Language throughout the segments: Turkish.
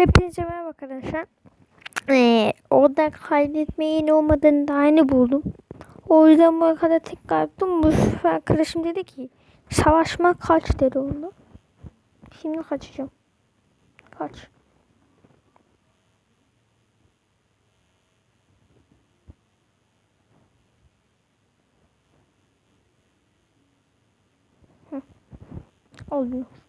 Hepinize merhaba arkadaşlar. Ee, orada kaydetmeyin olmadığını daha yeni buldum. O yüzden bu kadar tekrar yaptım. Bu sefer arkadaşım dedi ki savaşma kaç dedi onu. Şimdi kaçacağım. Kaç. Hı. Olmuyor.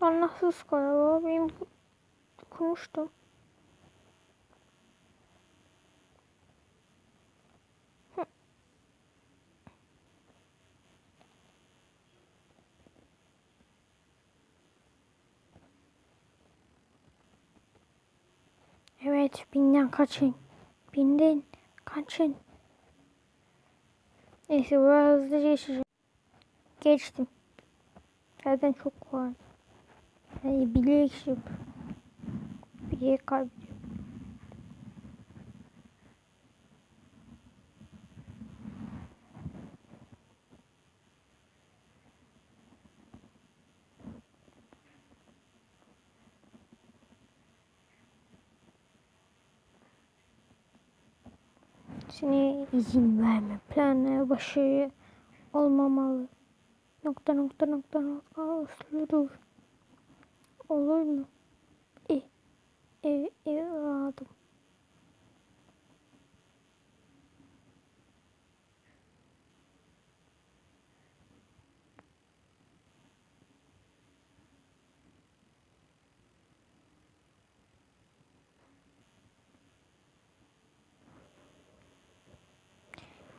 Anlatsız galiba. Benim konuştum. Hı. Evet, binden kaçın. Binden kaçın. Neyse, biraz hızlıca geçeceğim. Geçtim. Zaten çok kolay. Yani bile geçip bile kaybediyor. Seni izin verme. Planlara başarı olmamalı. Nokta nokta nokta nokta olur. Olur mu? E, e, evladım.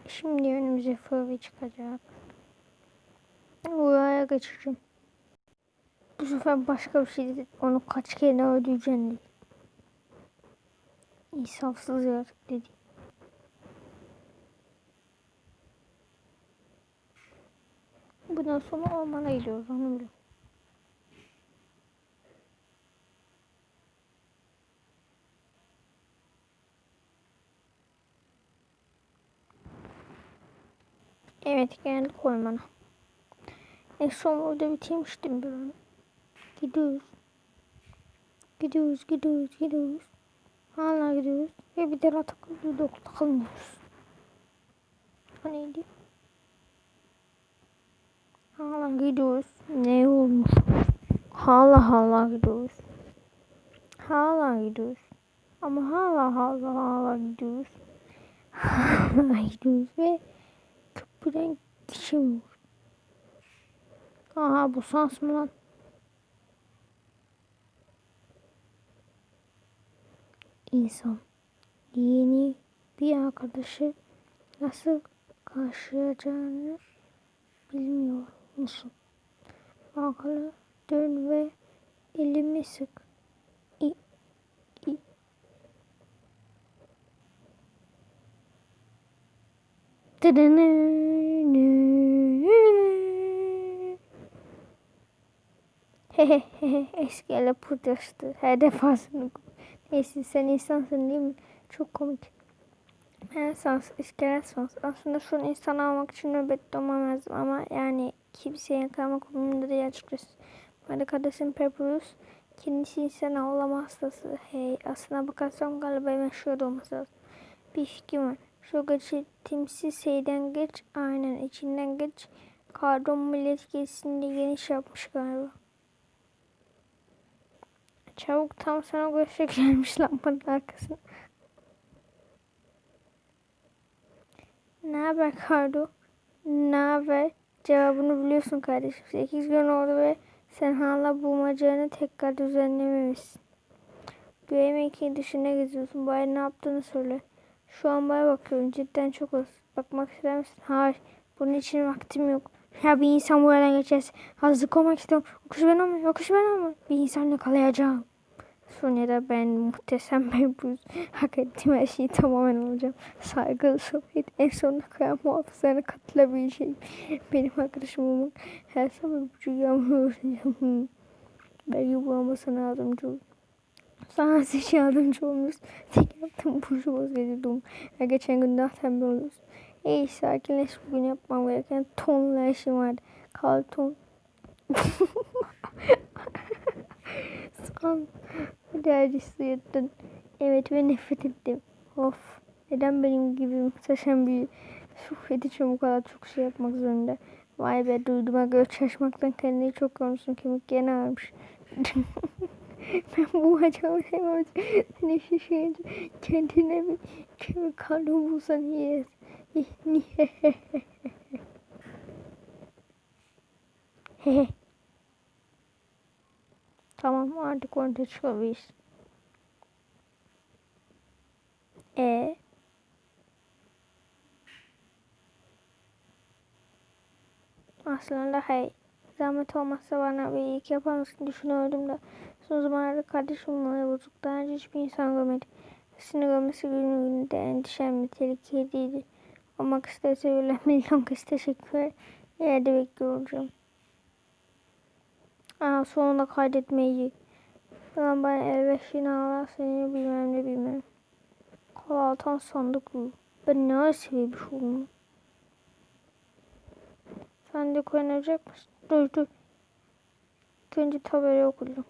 Şimdi önümüze fırı çıkacak. Buraya geçeceğim. Bu sefer başka bir şey değil. Onu kaç kere öldüreceğim dedi. İnsafsız yaratık dedi. Bundan sonra ormana gidiyoruz onu biliyorum. Evet geldik ormana. En son orada bitirmiştim bir onu. Gidiyoruz. Gidiyoruz, gidiyoruz, gidiyoruz. Hala gidiyoruz. Ve bir daha takılıyoruz, takılmıyoruz. O neydi? Hala gidiyoruz. Ne olmuş? Hala hala gidiyoruz. Hala gidiyoruz. Ama hala hala hala gidiyoruz. Hala gidiyoruz ve köprüden geçemiyoruz. Aha bu sans mı lan? İnsan yeni bir arkadaşı nasıl karşılayacağını bilmiyor musun? Arkana dön ve elimi sık. İ, i. Hehehe eski ele pırdaştı. Her defasında. Neyse sen insansın değil mi? Çok komik. Ben sans, iskelet sans. Aslında şu an insan almak için nöbette olmam lazım ama yani kimseye yakalamak umurumda değil açıkçası. Bana kardeşim Pepperus kendisi insan avlama hastası. Hey aslına bakarsam galiba meşhur olması lazım. Bir fikrim var. Şu geçi timsiz şeyden geç aynen içinden geç. Kardon millet gezisinde geniş yapmış galiba. Çabuk tam sana göğsek gelmiş lambanın arkasına. Ne haber Kardo? Ne haber? Cevabını biliyorsun kardeşim. 8 gün oldu ve sen hala bulmacanı tekrar düzenlememişsin. Güya mekiğin dışına geziyorsun. Bari ne yaptığını söyle. Şu an bana bakıyorum. Cidden çok az. Bakmak ister misin? Hayır. Bunun için vaktim yok. Ya bir insan buradan geçerse hazırlık olmak istiyorum. Yokuş ben olmuyor, yokuş ben olmuyor. Bir insan yakalayacağım. Sonra ben muhteşem bir hak ettiğim her şeyi tamamen olacağım. Saygılı sohbet en sonunda kayan muhafızlarına katılabileceğim. Benim arkadaşım olmak her sabah yağmur öğreneceğim. Belki bu ama sana yardımcı olur. Sana hiç yardımcı olmuyorsun. Tek yaptığım bu şu vazgeçirdim. Her geçen gün daha tembel oluyorsun. Ey sakinleş bugün yapmam gereken tonla işim vardı. Kal ton. Son derdi sıyırdın. Evet ve nefret ettim. Of. Neden benim gibi muhteşem bir sohbet için bu kadar çok şey yapmak zorunda? Vay be duyduğuma göre çalışmaktan kendini çok yormuşsun. Kemik yeni ağrımış. ben bu acaba sevmem. Seni şişirince kendine bir kemik kaldı bulsan iyi. Niye? Hehe. Tamam artık orada çıkabiliriz. E Aslında hey. Zahmet olmazsa bana bir iyilik yapar mısın düşünüyordum da. Son zamanlarda kardeşim olmaya bozuk. Daha önce hiçbir insan görmedim. Seni görmesi günü gününde endişem ve tehlikeliydi. Olmak isterse öyle milyon kez teşekkür Yerde bekliyor olacağım. Aa, sonunda kaydetmeyi. Ben ben elbeşini ağlar seni bilmem ne bilmem. Kolaltan sandık bu. Ben ne sevmiş oldum. Sen de koyunacak mısın? Dur dur. Önce tabela okudum.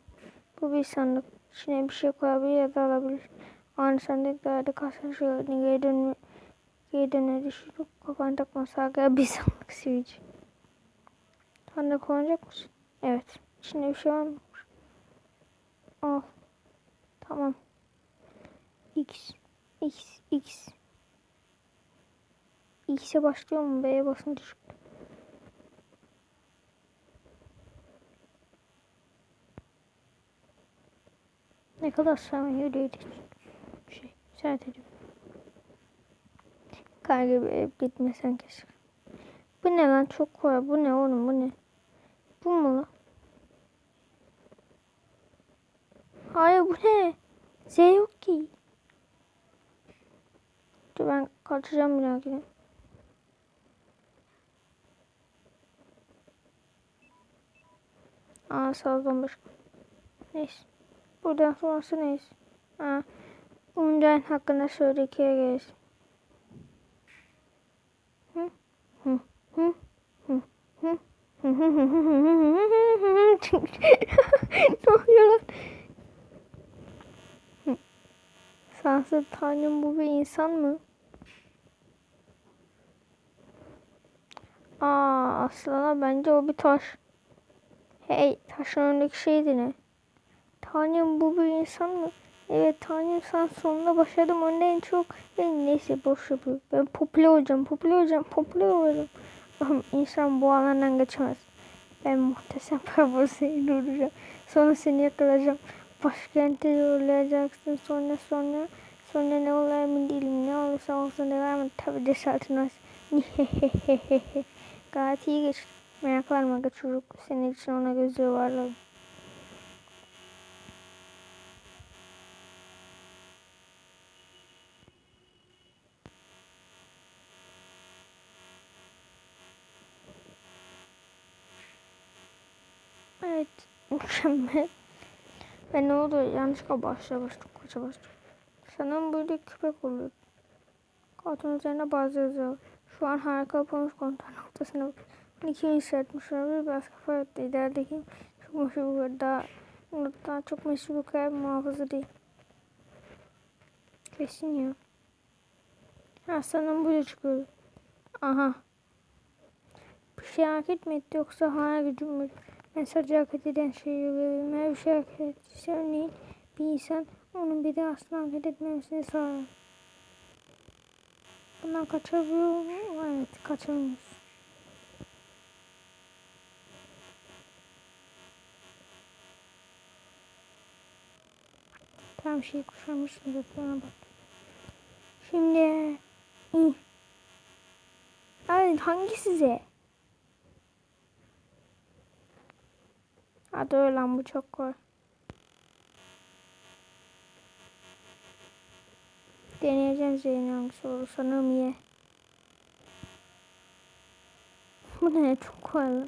Bu bir sandık. İçine bir şey koyabilir ya da alabilir. Aynı sandıklarda kasa şu geri dönme geri döner düşürüp kafanı takması aga bir sandık sivici. Sen de koyacak mısın? Evet. İçinde bir şey var? Al. Tamam. X. X. X. X'e başlıyor mu? B'ye basın düşük. Ne kadar saniye yürüyorduk. Şey, edip. Karga bir ev gitmesen keşke. Bu ne lan çok kolay. Bu ne oğlum bu ne? Bu mu lan? Hayır bu ne? Z yok ki. Dur ben kaçacağım bir dahakine. Aa başka. Neyse. Buradan sonrası neyse. Aa. Oyuncağın hakkında şöyle ikiye geliriz. Hı? Hı? Hı? Hı? Hı? ne oluyor lan? Sansız tanrım bu bir insan mı? Aa aslında bence o bir taş. Hey taşın önündeki şeydi ne? Tanrım bu bir insan mı? Evet Tanrım sen sonunda başladım onda en çok. Ben neyse boş yapıyor. Ben popüler olacağım popüler olacağım popüler olacağım. İnsan bu alandan geçemez. Ben muhteşem performayı durduracağım. Sonra seni yakalayacağım. Başkente yollayacaksın. Sonra sonra sonra ne olur emin değilim. Ne olursa olsun devam et. Tabi cesaretin var. Gayet iyi geç. Meraklanma çocuk. Senin için ona gözleri varlar. Evet. Mükemmel. Ben ne oldu? Yanlışlıkla başla başla koça başla. Sanırım böyle köpek oluyor. Kartın üzerine bazı yazıyor. Şu an harika yapılmış kontrol noktasına bak. İki yükseltmiş olabilir. Biraz kafa etti. İlerideki çok meşhur bir daha, daha çok meşhur bir kayak muhafızı değil. Kesin ya. Ha sanırım böyle çıkıyor. Aha. Bir şey hak etmedi yoksa hayal gücüm mü? Ben sadece hak edilen şeyi verilmeye bir şey hak etse örneğin bir insan onun bir de asla hak etmemesini sağlar. Bundan kaçabiliyor mu? Evet kaçamıyoruz. Tam şey da bana bak. Şimdi. Ay hangi size? Hadi öyle lan bu çok kolay. Deneyeceğim Zeynep hangisi. Sanırım ye. Bu ne çok kolay.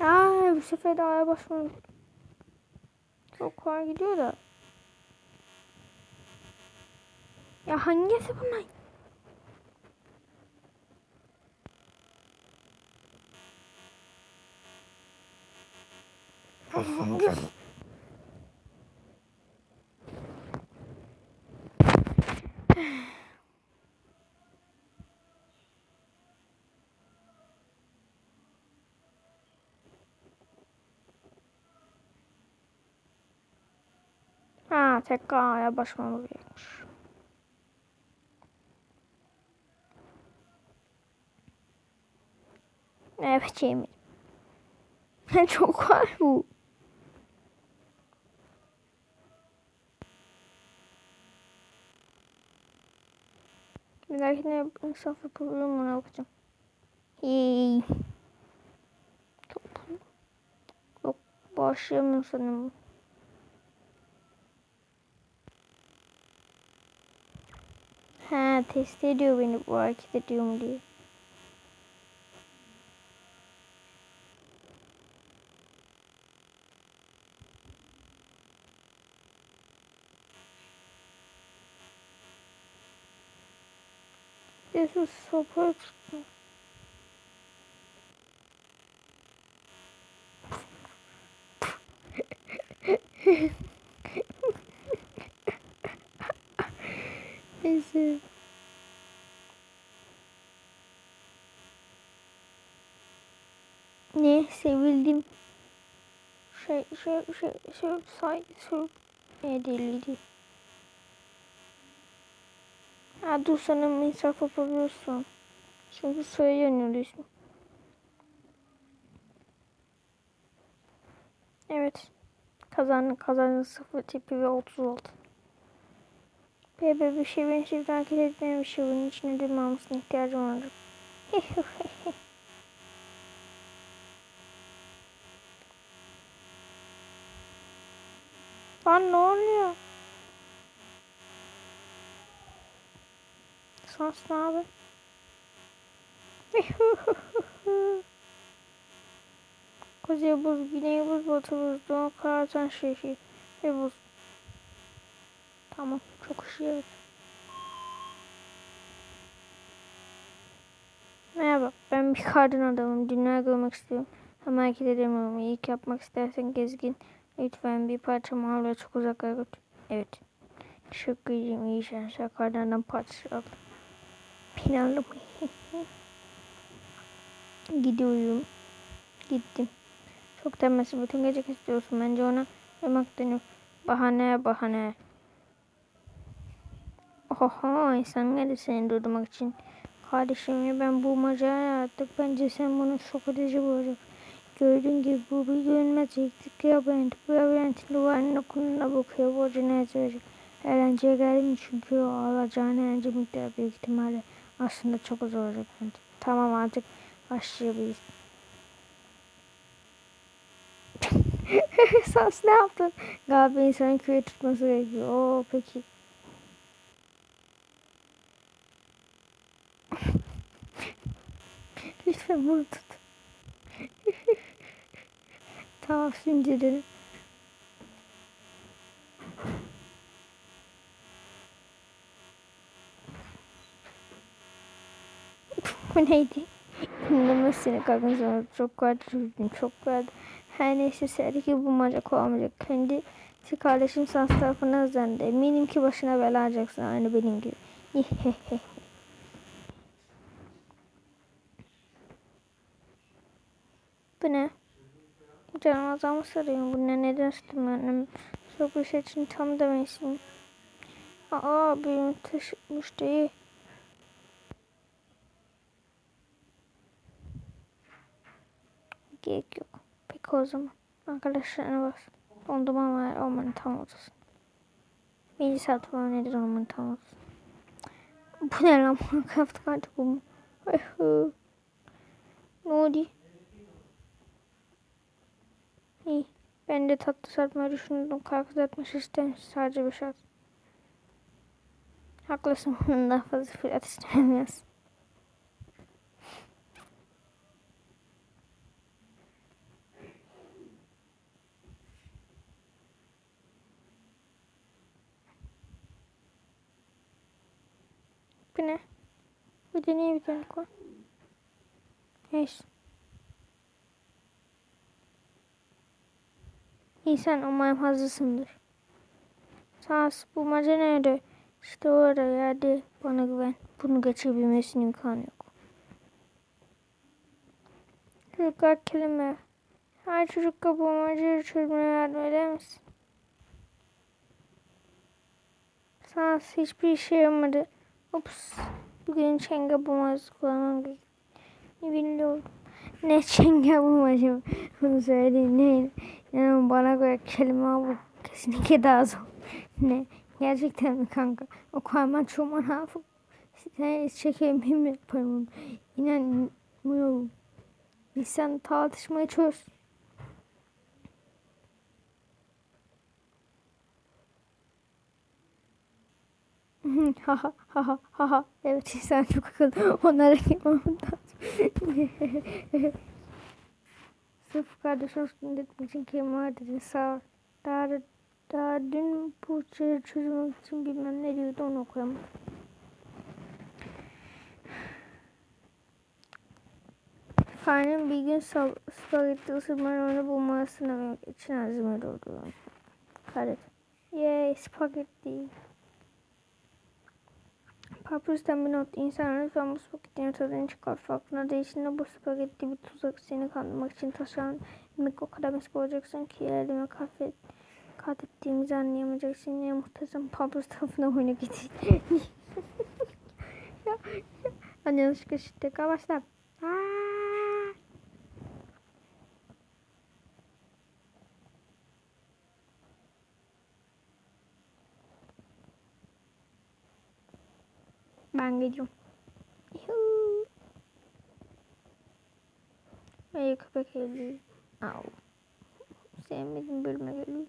Ay bu sefer de aya basmadım. Çok kolay gidiyor da. Ya hangisi bunlar? Ha tekrar aya basmamız gerekmiş. Evet Cemil. Çok kolay bu. Bir dahakine insaf yapabilir mi ona bakacağım. Çok. Yok başlayamıyorum sanırım. Ha test ediyor beni bu hareket ediyorum diye. Jesus sopa tuttu. Neyse. Ne sevildim. Şey şey şey şey say şey ne değildi. Ha dur sana insaf yapabiliyorsun. Çünkü suya yanıyorsun. Evet. Kazanın kazanın sıfır tipi ve 30 oldu. Bebe bir şey beni şimdi hareket etmeyen bir şey bunun içine durmamasına ihtiyacım olacak. Lan ne oluyor? Sans ne abi? Kuzey buz, güney buz, batı buz, doğu karartan şehir ve buz. Tamam, çok ışıyor. Merhaba, ben bir kadın adamım. Dünya görmek istiyorum. Ama hareket edemiyorum. İlk yapmak istersen gezgin. Lütfen bir parça ve çok uzaklara götür. Evet. Teşekkür ederim. İyi şanslar. Kardandan parçası al. Planlı Gidiyorum. Gittim. Çok demesi bütün gece istiyorsun. Bence ona yemek deniyor. Bahane bahane. Oho insan geldi seni durdurmak için. Kardeşim ya ben bu maceraya attık. Bence sen bunu şok edici bulacak. Gördüğün gibi bu bir görünmez yıktık labirent. Bu labirentin duvarının okuluna bakıyor. Bu cinayet verecek. Eğlenceye geldim çünkü alacağın eğlence miktarı büyük ihtimalle aslında çok zor olacak. Tamam artık başlayabiliriz. Sans ne yaptın? Galiba insanın küre tutması gerekiyor. Oo peki. Lütfen bunu tut. tamam şimdi dedim. Bu neydi? Dinlemesine kalkın sonra çok çocukluğum çok vardı. Her neyse sergi bulmaca olmayacak. Kendi kardeşim sans tarafına özendi. Eminim ki başına bela alacaksın aynı benim gibi. Bu ne? Canım azamı sarıyor. Bu ne neden sıktım annem? Çok bir şey için tam demesin. Aa benim taşımış değil. Gerek yok. Peki o zaman. Arkadaşlarına bas. Dondurma var olmanın tam. Birinci saat falan nedir olmanın tam ortasında. Bu ne lan? Minecraft kartı bu mu? ne oldu? İyi. Ben de tatlı satmayı düşündüm. Karpuz atmış işte. Sadece bir şart. Haklısın. Daha fazla fiyat istemiyoruz. Bu ne? Bir de niye bir tane koy? Neyse. İyi sen umarım hazırsındır. Sağ bulmaca nerede? İşte orada yerde bana güven. Bunu geçebilmesinin imkanı yok. Çocuklar kelime. Her çocukla bulmacayı çözmeye yardım eder misin? Sağ hiçbir işe yaramadı. Ups. Bugün çenge bulmacası kullanmam. Ne biliyorum. Ne çenge bulmaca bunu söylediğin ne? Yani bana göre kelime bu kesinlikle daha zor. Ne? Gerçekten mi kanka? O kayman çoğuma ne yapıp? Sen çekeyim mi yaparım? İnanmıyorum. Biz sen tartışmayı çöz. Ha ha ha ha. Evet sen çok akıllı. Onlara yapmam lazım. Sırf kardeş olsun dedim için kelime dedi. Sağ ol. Daha, daha dün bu şeyi için bilmem ne diyordu onu okuyamadım. Karnım bir gün spagetti ısırmanın onu bulmasını için ağzıma doldu. Karet. Yay spagetti. Papyrus'tan bir not. İnsanlar lütfen bu spagettinin tadını çıkar. Farkında değilsin bu spagetti bir tuzak seni kandırmak için taşıyan yemek o kadar meşgul olacaksın ki elime kahve kat ettiğimizi anlayamayacaksın. Ya muhteşem Papyrus tarafına oyuna gidecek. ya, ya. Anne yanlışlıkla şiddet başlar. Ben gidiyorum. Yuhuu. Hayır köpek geliyor. Au. Sevmedim bölüme geliyor.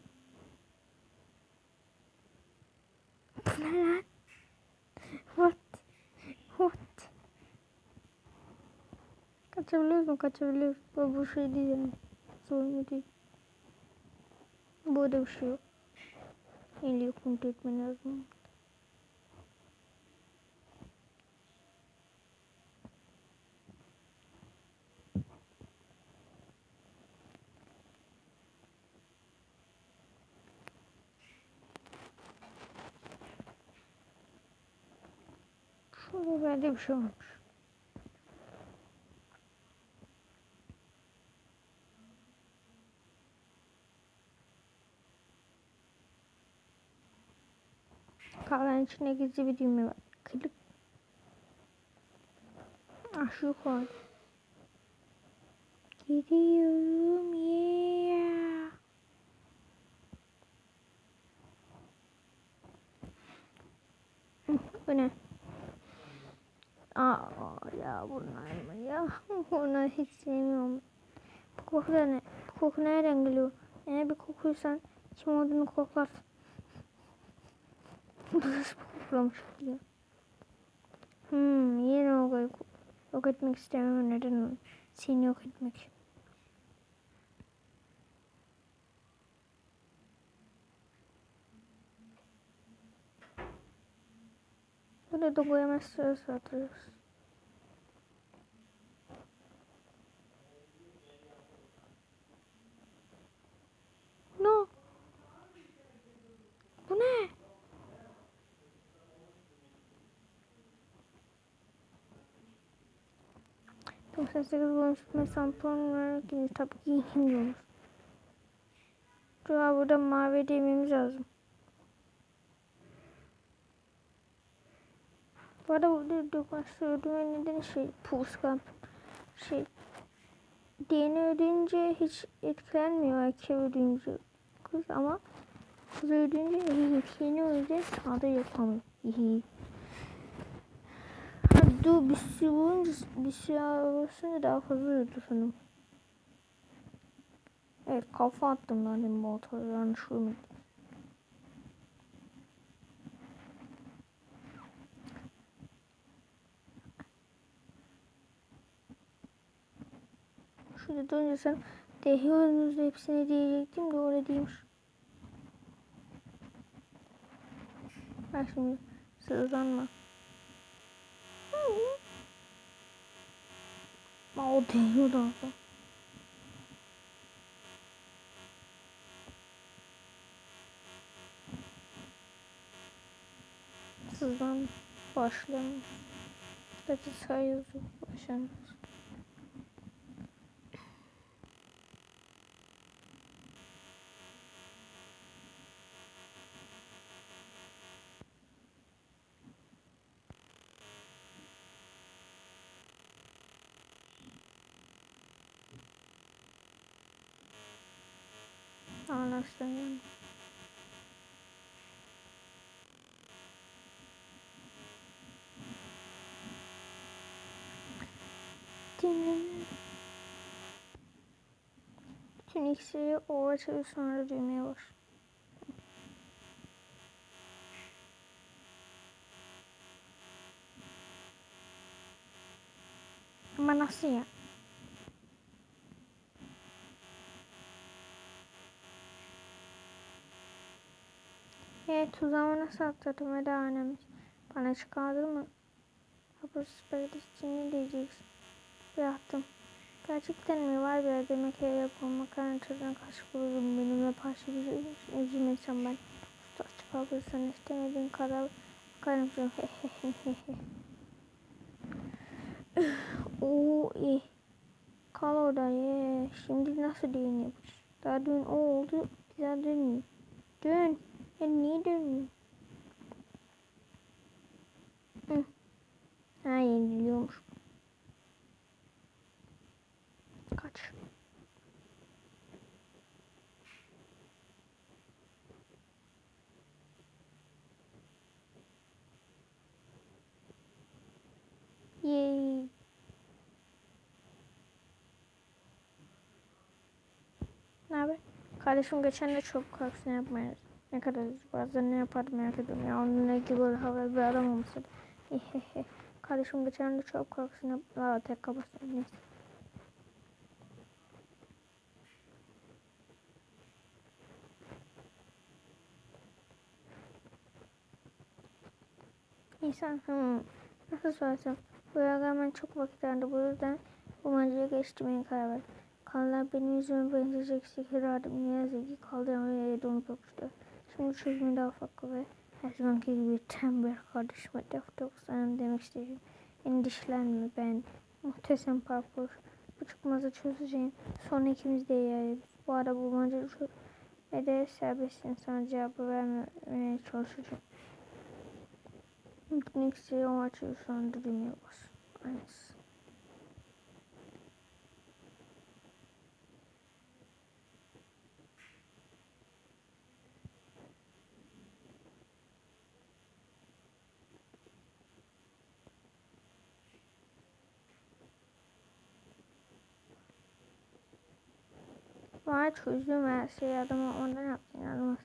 Bu ne lan? What? What? Kaçabiliyoruz mu? Kaçabiliyoruz. Bu, bu şey değil yani. Sorun değil. Burada bir şey yok. İyi kontrol etmen lazım. Şurada bende bir şey olmuş. Kahvenin içinde gizli bir düğme var. Klik. Ah şu. Gidiyorum yeah. Bu ne? Aa ya bunlar mı Bunları hiç sevmiyorum. Bu koku da ne? Bu koku nereden geliyor? Eğer bir kokuysan kim olduğunu koklar. Burası koklamış diyor. Hmm, yine o yok etmek istemiyorum. Neden Seni yok etmek. Burada da boyama sırası ne? Doksan sekiz bulmuş mesela puan tabii ki inmiyoruz. Şu burada mavi dememiz lazım. Bu arada burada dokması ödeme nedeni şey puskan şey DNA ödeyince hiç etkilenmiyor erkeğe ödeyince kız ama kız ödeyince DNA ödeyince sağda yapamıyor. Uyudu bir sürü olunca bir sürü olursa daha fazla uyudu sanırım. Evet kafa attım ben de motora yanlış uyumadım. Şurada dönünce sen dehiyorsunuz hepsini diyecektim de orada değilmiş. Bak şimdi sızlanma. Aa, o değiyordu aslında. Sızdan başlayalım. Zaten sayıyoruz başlangıç. Anlaşılan. Bütün iksiri o açığı sonra düğmeye var. Ama nasıl ya? Evet tuzağımı nasıl atladım ve daha önemli. Bana çıkardı mı? Hapus spaghetti için ne diyeceksin? Bıraktım. Gerçekten mi var bir demek ki yapalım makarna tadına kaşık bulurum benimle bir şey üzülmesem ben. Açık alırsan istemediğin kadar yapıyorum. Oo iyi. Kal orada ye. Şimdi nasıl düğün yapacağız? Daha dün o oldu. Daha dün. Dün. Ya niye dönmüyor? Hı. Ha yeniliyormuş. Kaç. Yay. Ne haber? Kardeşim geçen de çok kalksın yapmayız. Ne kadar bazen ne yapardım merak ediyorum ya. Onunla ilgili böyle havalı bir adam olmasa da. Kardeşim geçen de çok kalksın yapmayız. Tek kabasın. Neyse. İnsan hmm, nasıl söylesem bu ben çok vakit aldı. Bu yüzden bu maceraya geçtirmeye karar verdim. Kanlar benim yüzüme benzeyecek sihir adım ne yazık ki kaldıramayı donup yapıştı. Şimdi çözümü daha farklı ve her zamanki gibi tembel kardeşime defter okusanım demek istedim. Endişelenme ben. Muhteşem parkur. Bu çıkmazı çözeceğim. Sonra ikimiz de yeriz. Bu arada bu macerayı çöz ve de serbest insan cevabı vermeye çalışacağım. Miknik şey o açıyı söndürmeye bas. Aynısı. Var çözdüm her şeyi adama ondan yaptın inanılmaz.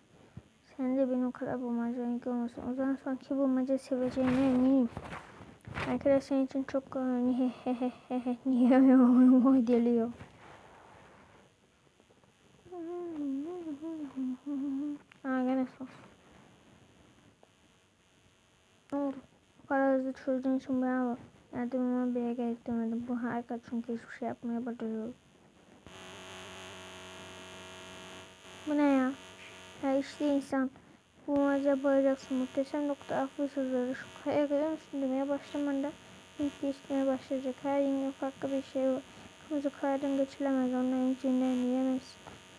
Sen de benim kadar bulmacayı görmüyorsun. O zaman sanki bulmaca seveceğine eminim. Arkadaşlar için çok. Niye geliyor. Aa gene sos. Ne oldu? Bu kadar hızlı çözdüğün için bravo. Yardımıma bile gerek. Bu harika çünkü hiçbir şey yapmaya başarıyorum. Bu ne ya? Ya işte insan. Bu maca bayılacaksın. Muhteşem nokta affı sözleri. Şu kaya görüyor musun demeye başlamanda ilk geçmeye başlayacak. Her yenge farklı bir şey var. Kırmızı kayadan geçilemez. Onların içinden yiyemez.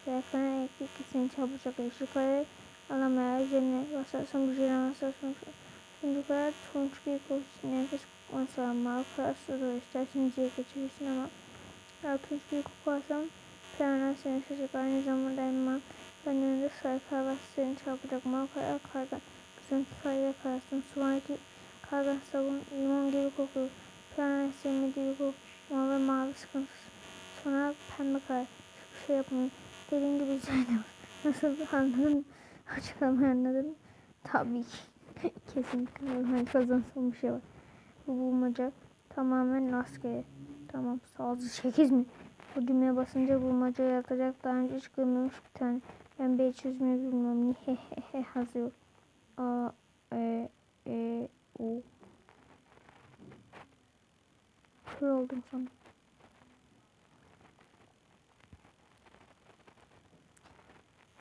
Yakına eklik seni çabucak. Yeşil kaya alamaya üzerine basarsın. Bücüne basarsın. Turuncu kaya tunç bir kokusu. Nefes kokması var. Mavi suda. İstersen diye geçirirsin ama. Ya tunç bir koku. Planlar seni sıcak. Aynı zamanda elma. Önünde sayfa var seni çarpacak mağara kardan. Bizim sayıya karşısın. Suvanki kardan sabun limon gibi kokuyor. Sonra sevme duygu, mor ve mavi sıkıntısı. Sonra pembe kar. Hiçbir şey yapmıyor. Dediğim gibi Zeynep. Nasıl anladın? Açıklamayı anladın. Tabii ki. Kesinlikle ben kazansam bir şey var. Bu bulmaca tamamen rastgele. Tamam sağlıcı 8 mi? Bu düğmeye basınca bulmaca yazacak. Daha önce hiç görmemiş bir tane. Ben bir çözmeyi bilmiyorum. Nihehehe yazıyor. A, E, E, U. Kör oldum sana.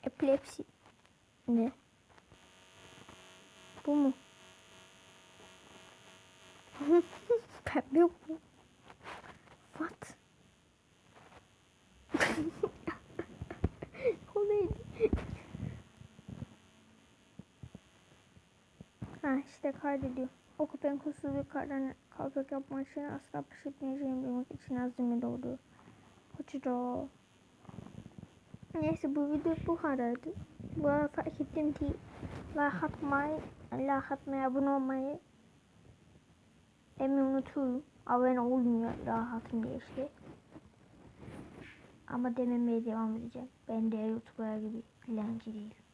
Epilepsi. Ne? Bu mu? Pembe. What? o neydi? Ha işte kaydediyor. O köpeğin kusursuz bir kardan kalkak yapmak için asla pes etmeyeceğini bilmek için azimi doğdu. Hoşça Neyse bu video bu kadardı. Bu arada fark ettim ki like atmayı, like atmayı, abone olmayı emin unutuyorum. Abone olmuyor like atın diye işte. Ama dememeye devam edeceğim. Ben de YouTuber gibi dilenci değilim.